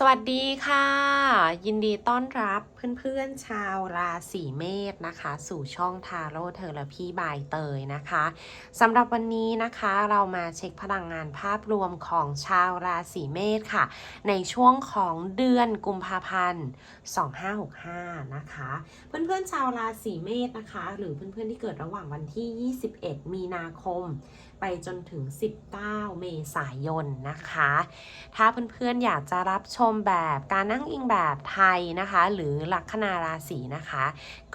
สวัสดีค่ะ ยินดีต้อนรับเพื่อนๆชาวราศีเมษนะคะ สู่ช่องทาโร่เทอราพีบายเตยนะคะสำหรับวันนี้นะคะเรามาเช็คพลังงานภาพรวมของชาวราศีเมษค่ะ ในช่วงของเดือนกุมภาพันธ์ 2565 นะคะ เพื่อนๆชาวราศีเมษนะคะ หรือเพื่อนๆที่เกิดระหว่างวันที่ 21 มีนาคม ไปจนถึง 19 เมษายนนะคะ ถ้าเพื่อนๆอยากจะรับชมแบบการนั่งอิงแบบไทยนะคะ หรือลัคนาราศีนะคะ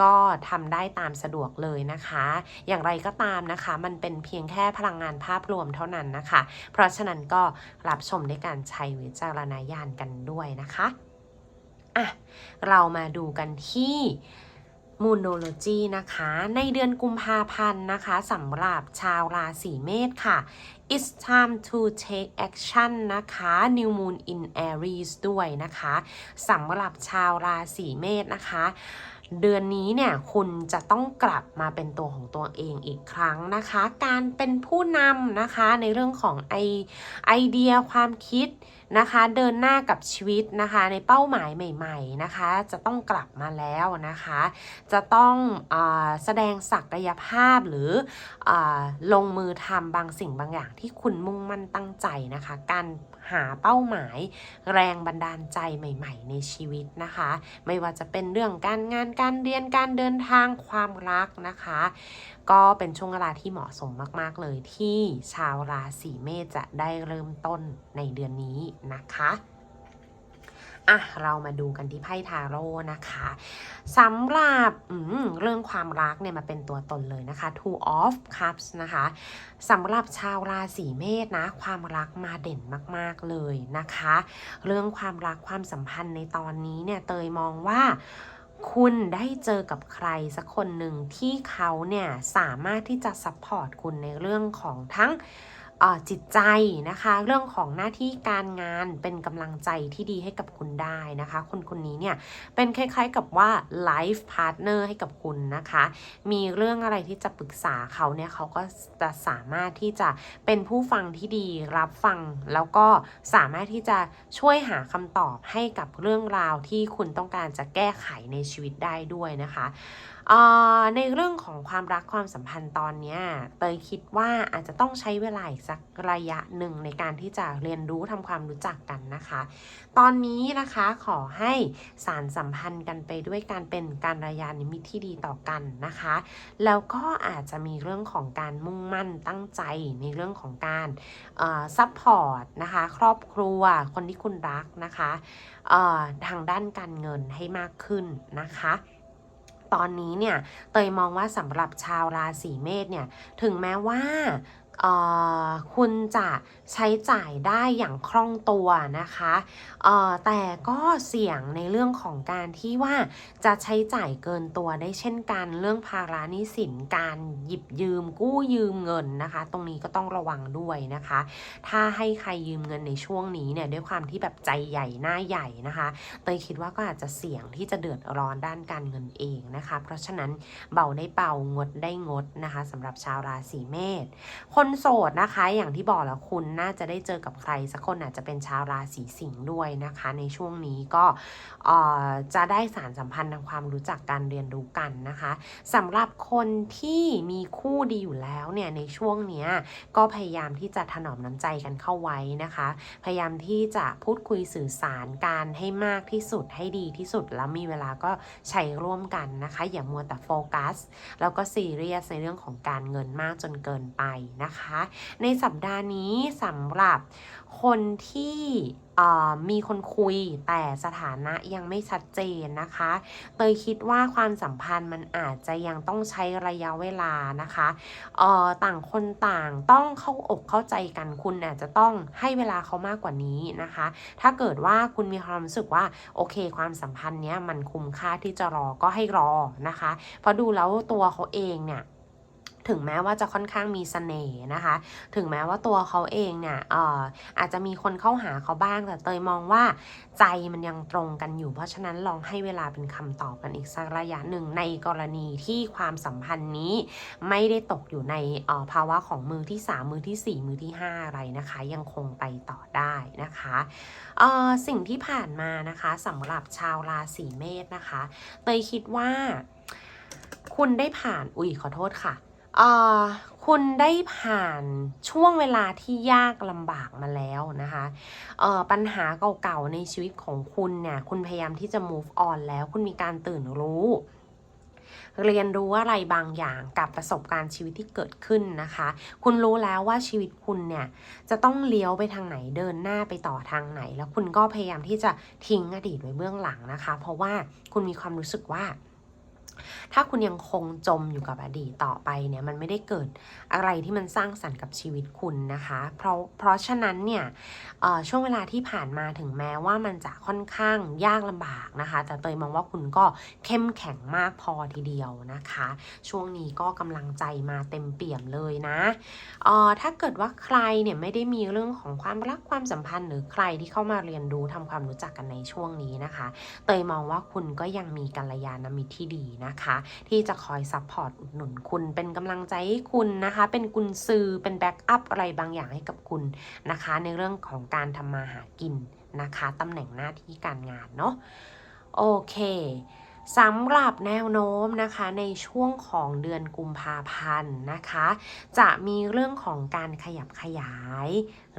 ก็ทำได้ตามสะดวกเลยนะคะ อย่างไรก็ตามนะคะ มันเป็นเพียงแค่พลังงานภาพรวมเท่านั้นนะคะ เพราะฉะนั้นก็รับชมด้วยการใช้วิจารณญาณกันด้วยนะคะอะเรามาดูกันที่ มูนโนโลจีนะคะ ในเดือนกุมภาพันธ์นะคะสำหรับชาวราศีเมษค่ะ It's time to take action นะคะ New Moon in Aries ด้วยนะคะสำหรับชาวราศีเมษนะคะ เดือนนี้เนี่ยคุณจะต้องกลับมาเป็นตัวของตัวเองอีกครั้งนะคะ การเป็นผู้นำนะคะในเรื่องของไอไอเดียความคิดนะคะ เดินหน้ากับชีวิตนะคะ ในเป้าหมายใหม่ ๆนะคะ จะต้องกลับมาแล้วนะคะ จะต้องอาแสดงศักยภาพหรืออาลงมือทำบางสิ่งบางอย่างที่คุณมุ่งมั่นตั้งใจนะคะ การหาเป้าหมาย แรงบันดาลใจใหม่ ๆ ในชีวิตนะคะ ไม่ว่าจะเป็นเรื่องการงานการการเรียนการเดินทางความรักนะคะ ก็เป็นช่วงเวลาที่เหมาะสมมาก ๆ เลยที่ชาวราศีเมษจะได้เริ่มต้นในเดือนนี้นะคะอะเรามาดูกันที่ไพ่ทาโร่นะคะสำหรับเรื่องความรักเนี่ยมาเป็นตัวตนเลยนะคะ Two of Cups นะคะสำหรับชาวราศีเมษนะ ความรักมาเด่นมากๆเลยนะคะ เรื่องความรักความสัมพันธ์ในตอนนี้เนี่ยเตยมองว่า คุณได้เจอกับใครสักคนหนึ่งที่เขาเนี่ยสามารถที่จะซัพพอร์ตคุณในเรื่องของทั้ง จิตใจนะคะ เรื่องของหน้าที่การงานเป็นกำลังใจที่ดีให้กับคุณได้นะคะ คนคนนี้เนี่ยเป็นคล้ายๆกับว่า life partner ให้กับคุณนะคะ มีเรื่องอะไรที่จะปรึกษาเขาเนี่ยเขาก็จะสามารถที่จะเป็นผู้ฟังที่ดีรับฟัง แล้วก็สามารถที่จะช่วยหาคำตอบให้กับเรื่องราวที่คุณต้องการจะแก้ไขในชีวิตได้ด้วยนะคะ ในเรื่องของความรักความสัมพันธ์ตอนนี้เตยคิดว่าอาจจะต้องใช้เวลาอีกสักระยะหนึ่งในการที่จะเรียนรู้ทำความรู้จักกันนะคะ ตอนนี้นะคะขอให้สารสัมพันธ์กันไปด้วยการเป็นการระยานิมิตที่ดีต่อกันนะคะ แล้วก็อาจจะมีเรื่องของการมุ่งมั่นตั้งใจในเรื่องของการซัพพอร์ตนะคะครอบครัวคนที่คุณรักนะคะทางด้านการเงินให้มากขึ้นนะคะ ตอนนี้เนี่ยเตยมองว่าสำหรับชาวราศีเมษเนี่ยถึงแม้ว่า คุณจะใช้จ่ายได้อย่างคล่องตัวนะคะแต่ก็เสี่ยงในเรื่องของการที่ว่าจะใช้จ่ายเกินตัวได้เช่นกันเรื่องภาระนี้สินการหยิบยืมกู้ยืมเงินนะคะ ตรงนี้ก็ต้องระวังด้วยนะคะ ถ้าให้ใครยืมเงินในช่วงนี้เนี่ยด้วยความที่แบบใจใหญ่หน้าใหญ่นะคะเตยคิดว่าก็อาจจะเสี่ยงที่จะเดือดร้อนด้านการเงินเองนะคะ เพราะฉะนั้นเบาได้เบางดได้งดนะคะสำหรับชาวราศีเมษคนนโสดนะคะ อย่างที่บอกแล้วคุณน่าจะได้เจอกับใครสักคนอาจจะเป็นชาวราศีสิงห์ด้วยนะคะ ในช่วงนี้ก็จะได้สารสัมพันธ์ทางความรู้จักการเรียนรู้กันนะคะสำหรับคนที่มีคู่ดีอยู่แล้วเนี่ยในช่วงเนี้ยก็พยายามที่จะถนอมน้ำใจกันเข้าไว้นะคะ พยายามที่จะพูดคุยสื่อสารการให้มากที่สุดให้ดีที่สุด แล้วมีเวลาก็ใช้ร่วมกันนะคะ อย่ามัวแต่โฟกัส แล้วก็ซีเรียสในเรื่องของการเงินมากจนเกินไปนะคะในสัปดาห์นี้สำหรับคนที่มีคนคุยแต่สถานะยังไม่ชัดเจนนะคะ เตยคิดว่าความสัมพันธ์มันอาจจะยังต้องใช้ระยะเวลานะคะต่างคนต่างต้องเข้าอกเข้าใจกันคุณอาจจะต้องให้เวลาเขามากกว่านี้นะคะ ถ้าเกิดว่าคุณมีความรู้สึกว่าโอเค ความสัมพันธ์เนี้ยมันคุ้มค่าที่จะรอก็ให้รอนะคะ เพราะดูแล้วตัวเขาเองเนี่ย ถึงแม้ว่าจะค่อนข้างมีเสน่ห์นะคะ ถึงแม้ว่าตัวเขาเองเนี่ยเอ่ออาจจะมีคนเข้าหาเขาบ้าง แต่เตยมองว่าใจมันยังตรงกันอยู่ เพราะฉะนั้นลองให้เวลาเป็นคำตอบกันอีกสักระยะหนึ่งในกรณีที่ความสัมพันธ์นี้ไม่ได้ตกอยู่ในออภาวะของมือที่ 3 มือทีสี่ 4 มือที่ 5 อะไรนะคะ ยังคงไปต่อได้นะคะเอ่อสิ่งที่ผ่านมานะคะสำหรับชาวราศีเมษนะคะเตยคิดว่าคุณได้ผ่าน อุ๊ยขอโทษค่ะ คุณได้ผ่านช่วงเวลาที่ยากลำบากมาแล้วนะคะปัญหาเก่าๆในชีวิตของคุณเนี่ย คุณพยายามที่จะ move on แล้ว คุณมีการตื่นรู้เรียนรู้อะไรบางอย่างกับประสบการณ์ชีวิตที่เกิดขึ้นนะคะ คุณรู้แล้วว่าชีวิตคุณเนี่ยจะต้องเลี้ยวไปทางไหนเดินหน้าไปต่อทางไหน แล้วคุณก็พยายามที่จะทิ้งอดีตไว้เบื้องหลังนะคะ เพราะว่าคุณมีความรู้สึกว่า ถ้าคุณยังคงจมอยู่กับอดีตต่อไปเนี่ยมันไม่ได้เกิดอะไรที่มันสร้างสรรค์กับชีวิตคุณนะคะ เพราะเพราะฉะนั้นเนี่ยช่วงเวลาที่ผ่านมาถึงแม้ว่ามันจะค่อนข้างยากลำบากนะคะ แต่เตยมองว่าคุณก็เข้มแข็งมากพอทีเดียวนะคะ ช่วงนี้ก็กำลังใจมาเต็มเปี่ยมเลยนะเอ่อถ้าเกิดว่าใครเนี่ยไม่ได้มีเรื่องของความรักความสัมพันธ์ หรือใครที่เข้ามาเรียนรู้ทำความรู้จักกันในช่วงนี้นะคะ เตยมองว่าคุณก็ยังมีกัลยาณมิตรที่ดีนะคะ ที่จะคอยซัพพอร์ตอุดหนุนคุณเป็นกำลังใจให้คุณนะคะ เป็นกุญซือเป็นแบ็กอัพอะไรบางอย่างให้กับคุณนะคะ ในเรื่องของการทำมาหากินนะคะตำแหน่งหน้าที่การงานเนาะโอเค สำหรับแนวโน้มนะคะในช่วงของเดือนกุมภาพันธ์นะคะ จะมีเรื่องของการขยับขยาย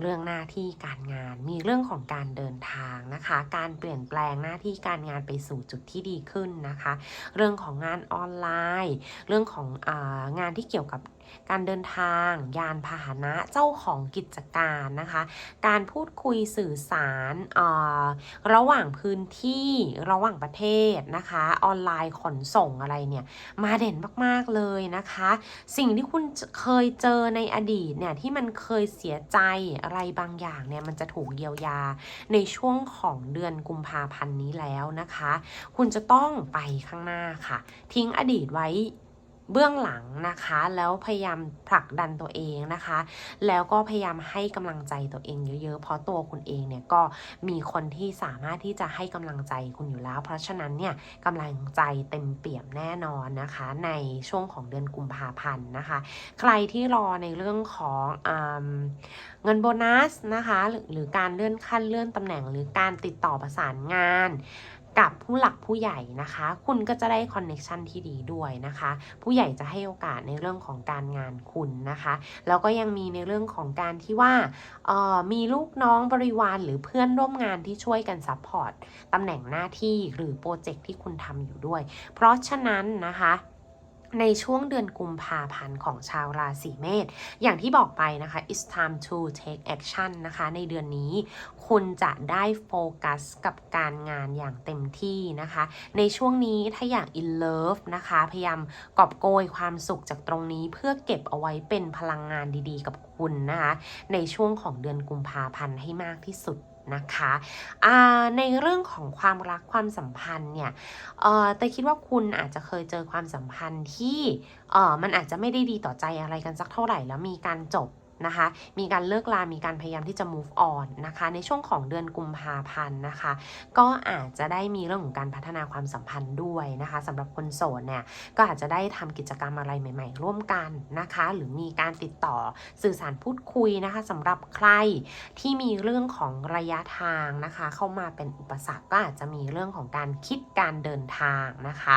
เรื่องหน้าที่การงาน มีเรื่องของการเดินทางนะคะ การเปลี่ยนแปลงหน้าที่การงานไปสู่จุดที่ดีขึ้นนะคะ เรื่องของงานออนไลน์ เรื่องของอางานที่เกี่ยวกับการเดินทาง ยานพาหนะเจ้าของกิจการนะคะ การพูดคุยสื่อสารระหว่างพื้นที่ระหว่างประเทศนะคะ ออนไลน์ขนส่งอะไรเนี่ยมาเด่นมากๆเลยนะคะ สิ่งที่คุณเคยเจอในอดีตเนี่ยที่มันเคยเสียใจอะไรบางอย่างเนี่ยมันจะถูกเยียวยาในช่วงของเดือนกุมภาพันธ์นี้แล้วนะคะ คุณจะต้องไปข้างหน้าค่ะ ทิ้งอดีตไว้ เบื้องหลังนะคะ แล้วพยายามผลักดันตัวเองนะคะ แล้วก็พยายามให้กำลังใจตัวเองเยอะๆ เพราะตัวคุณเองเนี่ยก็มีคนที่สามารถที่จะให้กำลังใจคุณอยู่แล้ว เพราะฉะนั้นเนี่ยกำลังใจเต็มเปี่ยมแน่นอนนะคะ ในช่วงของเดือนกุมภาพันธ์นะคะ ใครที่รอในเรื่องของอเงินโบนัสนะคะหรือหรือการเลื่อนขั้นเลื่อนตำแหน่งหรือการติดต่อประสานงาน กับผู้หลักผู้ใหญ่นะคะ คุณก็จะได้คอนเน็ชันที่ดีด้วยนะคะ ผู้ใหญ่จะให้โอกาสในเรื่องของการงานคุณนะคะ แล้วก็ยังมีในเรื่องของการที่ว่าออมีลูกน้องบริวารหรือเพื่อนร่วมงานที่ช่วยกันซัพพอร์ตตำแหน่งหน้าที่หรือโปรเจกต์ที่คุณทำอยู่ด้วย เพราะฉะนั้นนะคะ ในช่วงเดือนกุมภาพันธ์ของชาวราศีเมษอย่างที่บอกไปนะคะ it's time to take action นะคะ ในเดือนนี้ คุณจะได้โฟกัสกับการงานอย่างเต็มที่นะคะ ในช่วงนี้ถ้าอยาก in love นะคะ พยายามกอบโกยความสุขจากตรงนี้เพื่อเก็บเอาไว้เป็นพลังงานดีๆ กับคุณนะคะ ในช่วงของเดือนกุมภาพันธ์ให้มากที่สุด นะคะในเรื่องของความรักความสัมพันธ์เนี่ยแต่คิดว่าคุณอาจจะเคยเจอความสัมพันธ์ที่มันอาจจะไม่ได้ดีต่อใจอะไรกันสักเท่าไหร่แล้วมีการจบ นะคะ มีการเลิกลา มีการพยายามที่จะ move on นะคะ ในช่วงของเดือนกุมภาพันธ์นะคะ ก็อาจจะได้มีเรื่องของการพัฒนาความสัมพันธ์ด้วยนะคะสำหรับคนโสดเนี่ย ก็อาจจะได้ทำกิจกรรมอะไรใหม่ ๆ ร่วมกันนะคะ หรือมีการติดต่อสื่อสารพูดคุยนะคะสำหรับใครที่มีเรื่องของระยะทางนะคะ เข้ามาเป็นอุปสรรคก็อาจจะมีเรื่องของการคิดการเดินทางนะคะ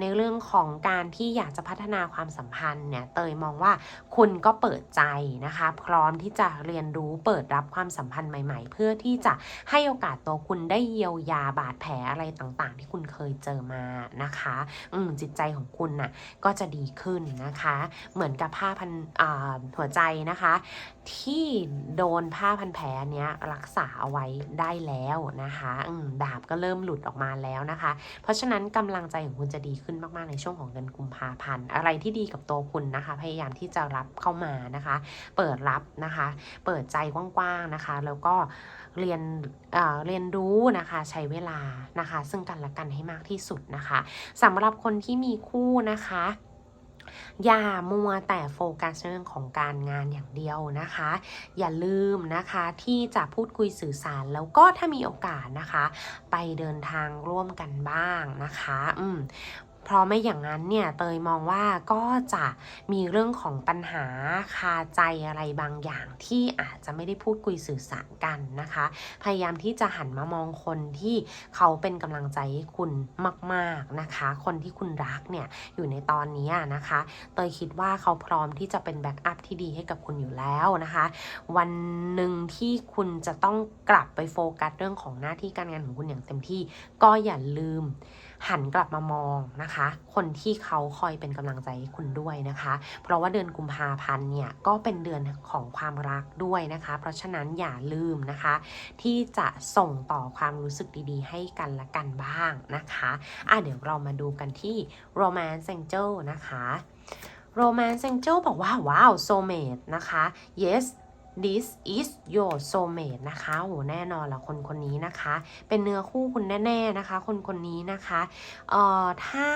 ในเรื่องของการที่อยากจะพัฒนาความสัมพันธ์เนี่ย เตยมองว่าคุณก็เปิดใจนะคะ พร้อมที่จะเรียนรู้เปิดรับความสัมพันธ์ใหม่ ๆ เพื่อที่จะให้โอกาสตัวคุณได้เยียวยาบาดแผลอะไรต่างๆ ที่คุณเคยเจอมานะคะอืมจิตใจของคุณน่ะก็จะดีขึ้นนะคะ เหมือนกับผ้าพันอ่าหัวใจนะคะ ที่โดนผ้าพันแผลเนี้ยรักษาเอาไว้ได้แล้วนะคะอืมดาบก็เริ่มหลุดออกมาแล้วนะคะ เพราะฉะนั้นกำลังใจของคุณจะดีขึ้นมากๆในช่วงของเดือนกุมภาพันธ์อะไรที่ดีกับตัวคุณนะคะ พยายามที่จะรับเข้ามานะคะเปิดรับนะคะ เปิดใจกว้างๆนะคะ แล้วก็เรียนเเรียนรู้นะคะใช้เวลานะคะ ซึ่งกันและกันให้มากที่สุดนะคะสำหรับคนที่มีคู่นะคะอย่ามัวแต่โฟกัสเรื่องของการงานอย่างเดียวนะคะ อย่าลืมนะคะที่จะพูดคุยสื่อสารแล้วก็ถ้ามีโอกาสนะคะ ไปเดินทางร่วมกันบ้างนะคะ อืม เพราะไม่อย่างนั้นเนี่ยเตยมองว่าก็จะมีเรื่องของปัญหาคาใจอะไรบางอย่างที่อาจจะไม่ได้พูดคุยสื่อสารกันนะคะ พยายามที่จะหันมามองคนที่เขาเป็นกำลังใจให้คุณมาก ๆนะคะ คนที่คุณรักเนี่ยอยู่ในตอนนี้นะคะ เตยคิดว่าเขาพร้อมที่จะเป็นแบ็กอัพที่ดีให้กับคุณอยู่แล้วนะคะ วันหนึ่งที่คุณจะต้องกลับไปโฟกัสเรื่องของหน้าที่การงานของคุณอย่างเต็มที่ ก็อย่าลืม หันกลับมามองนะคะ คนที่เขาคอยเป็นกำลังใจให้คุณด้วยนะคะ เพราะว่าเดือนกุมภาพันธ์เนี่ยก็เป็นเดือนของความรักด้วยนะคะ เพราะฉะนั้นอย่าลืมนะคะ ที่จะส่งต่อความรู้สึกดีๆ ให้กันและกันบ้างนะคะอะเดี๋ยวเรามาดูกันที่ Romance Angel นะคะ Romance Angel บอกว่าว้าว soulmate นะคะ yes this is your soulmate นะคะโหแน่นอนละคนคนนี้นะคะ เป็นเนื้อคู่คุณแน่ๆนะคะ คนคนนี้นะคะเอ่อถ้า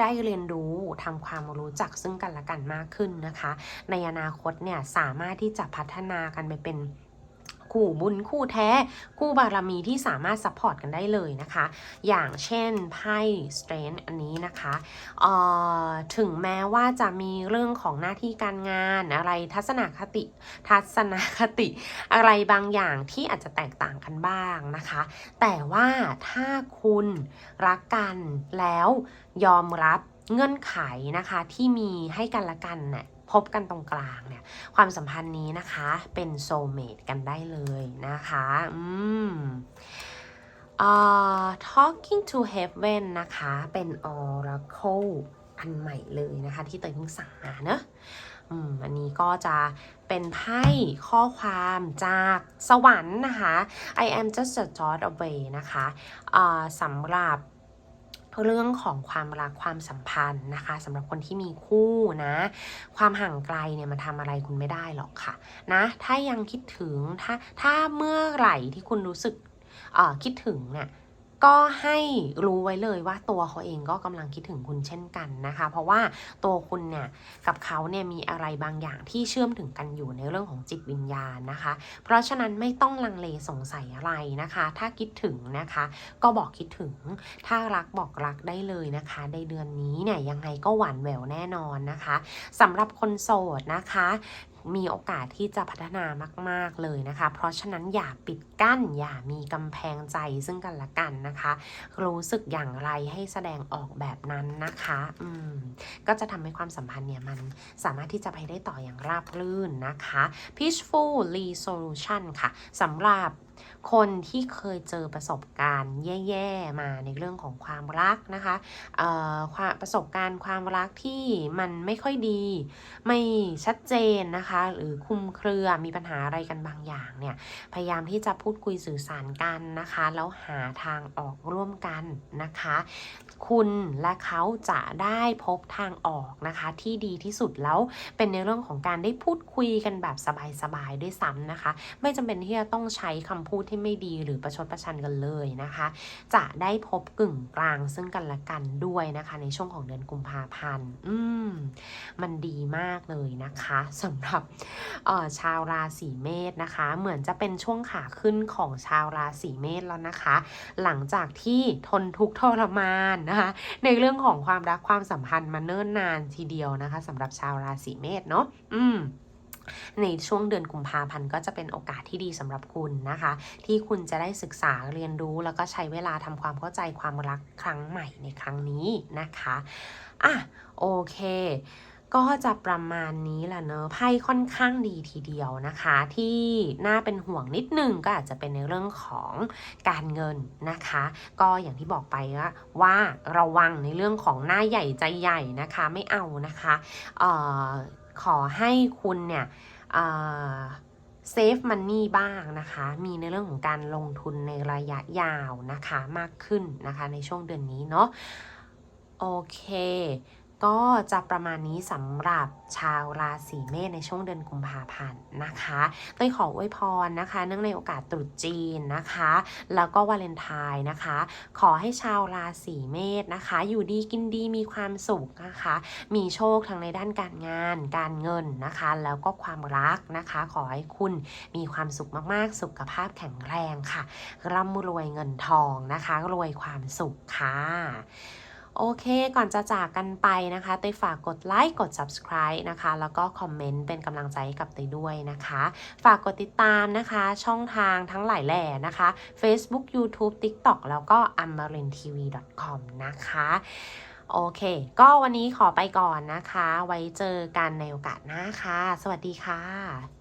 ได้เรียนรู้ทำความรู้จักซึ่งกันและกันมากขึ้นนะคะ ในอนาคตเนี่ยสามารถที่จะพัฒนากันไปเป็น คู่บุญคู่แท้ คู่บารมีที่สามารถซัพพอร์ตกันได้เลยนะคะ อย่างเช่นไพ่ strength อันนี้นะคะออถึงแม้ว่าจะมีเรื่องของหน้าที่การงานอะไรทัศนคติ ทัศนคติ อะไรบางอย่างที่อาจจะแตกต่างกันบ้างนะคะ แต่ว่าถ้าคุณรักกันแล้วยอมรับเงื่อนไขนะคะที่มีให้กันละกันเนี่ย พบกันตรงกลางเนี่ย ความสัมพันธ์นี้นะคะเป็นโซเมตกันได้เลยนะคะ อืมอ่ talking to heaven นะคะ เป็น oracle อันใหม่เลยนะคะ ที่เตยเพิ่งสั่งมาเนอะอืมอันนี้ก็จะเป็นไพ่ข้อความจากสวรรค์นะคะ I am just a thought away นะคะอ่าสำหรับ เรื่องของความรักความสัมพันธ์นะคะสำหรับคนที่มีคู่นะ ความห่างไกลเนี่ยมาทำอะไรคุณไม่ได้หรอกค่ะนะถ้ายังคิดถึงถ้าถ้าเมื่อไหร่ที่คุณรู้สึกคิดถึงเนี่ย ก็ให้รู้ไว้เลยว่าตัวเขาเองก็กำลังคิดถึงคุณเช่นกันนะคะ เพราะว่าตัวคุณเนี่ยกับเขาเนี่ยมีอะไรบางอย่างที่เชื่อมถึงกันอยู่ในเรื่องของจิตวิญญาณนะคะ เพราะฉะนั้นไม่ต้องลังเลสงสัยอะไรนะคะ ถ้าคิดถึงนะคะ ก็บอกคิดถึง ถ้ารักบอกรักได้เลยนะคะ ในเดือนนี้เนี่ยยังไงก็หวานแหววแน่นอนนะคะสำหรับคนโสดนะคะมีโอกาสที่จะพัฒนามาก ๆ เลยนะคะ เพราะฉะนั้นอย่าปิดกั้น อย่ามีกำแพงใจซึ่งกันและกันนะคะ รู้สึกอย่างไรให้แสดงออกแบบนั้นนะคะ อืม ก็จะทำให้ความสัมพันธ์เนี่ย มันสามารถที่จะไปได้ต่ออย่างราบรื่นนะคะ peaceful resolution ค่ะสำหรับ คนที่เคยเจอประสบการณ์แย่ๆมาในเรื่องของความรักนะคะความประสบการณ์ความรักที่มันไม่ค่อยดี ไม่ชัดเจนนะคะ หรือคุมเครือมีปัญหาอะไรกันบางอย่างเนี่ยพยายามที่จะพูดคุยสื่อสารกันนะคะ แล้วหาทางออกร่วมกันนะคะ คุณและเขาจะได้พบทางออกนะคะ ที่ดีที่สุดแล้วเป็นในเรื่องของการได้พูดคุยกันแบบสบายๆด้วยซ้ำนะคะ ไม่จำเป็นที่จะต้องใช้คำพูดที่ไม่ดีหรือประชดประชันกันเลยนะคะ จะได้พบกึ่งกลางซึ่งกันและกันด้วยนะคะ ในช่วงของเดือนกุมภาพันธ์อืมมันดีมากเลยนะคะสำหรับเอ่อชาวราศีเมษนะคะ เหมือนจะเป็นช่วงขาขึ้นของชาวราศีเมษแล้วนะคะ หลังจากที่ทนทุกข์ทรมานนะคะ ในเรื่องของความรักความสัมพันธ์มาเนิ่นนานทีเดียวนะคะสำหรับชาวราศีเมษเนาะอืม ในช่วงเดือนกุมภาพันธ์ก็จะเป็นโอกาสที่ดีสำหรับคุณนะคะ ที่คุณจะได้ศึกษาเรียนรู้แล้วก็ใช้เวลาทำความเข้าใจความรักครั้งใหม่ในครั้งนี้นะคะอะโอเคก็จะประมาณนี้แหละเนอะไพ่ค่อนข้างดีทีเดียวนะคะ ที่น่าเป็นห่วงนิดนึงก็อาจจะเป็นในเรื่องของการเงินนะคะ ก็อย่างที่บอกไปว่าว่าระวังในเรื่องของหน้าใหญ่ใจใหญ่นะคะ ไม่เอานะคะเอ่อ ขอให้คุณเนี่ยเซฟมันนี่บ้างนะคะ มีในเรื่องของการลงทุนในระยะยาวนะคะมากขึ้นนะคะในช่วงเดือนนี้เนาะโอเค ก็จะประมาณนี้สำหรับชาวราศีเมษในช่วงเดือนกุมภาพันธ์นะคะเต้ยขออวยพรนะคะ เนื่องในโอกาสตรุษจีนนะคะ แล้วก็วาเลนไทน์นะคะ ขอให้ชาวราศีเมษนะคะ อยู่ดีกินดีมีความสุขนะคะ มีโชคทั้งในด้านการงาน การเงินนะคะ แล้วก็ความรักนะคะ ขอให้คุณมีความสุขมากๆ สุขภาพแข็งแรงค่ะร่ำรวยเงินทองนะคะ รวยความสุขค่ะ โอเค ก่อนจะจากกันไปนะคะเตยฝากกดไลค์ กด subscribe นะคะ แล้วก็คอมเมนต์เป็นกำลังใจให้กับเตยด้วยนะคะ ฝากกดติดตามนะคะ ช่องทางทั้งหลายแหล่นะคะ Facebook YouTube TikTok แล้วก็ amarintv.com นะคะโอเค ก็วันนี้ขอไปก่อนนะคะ ไว้เจอกันในโอกาสหน้าค่ะ สวัสดีค่ะ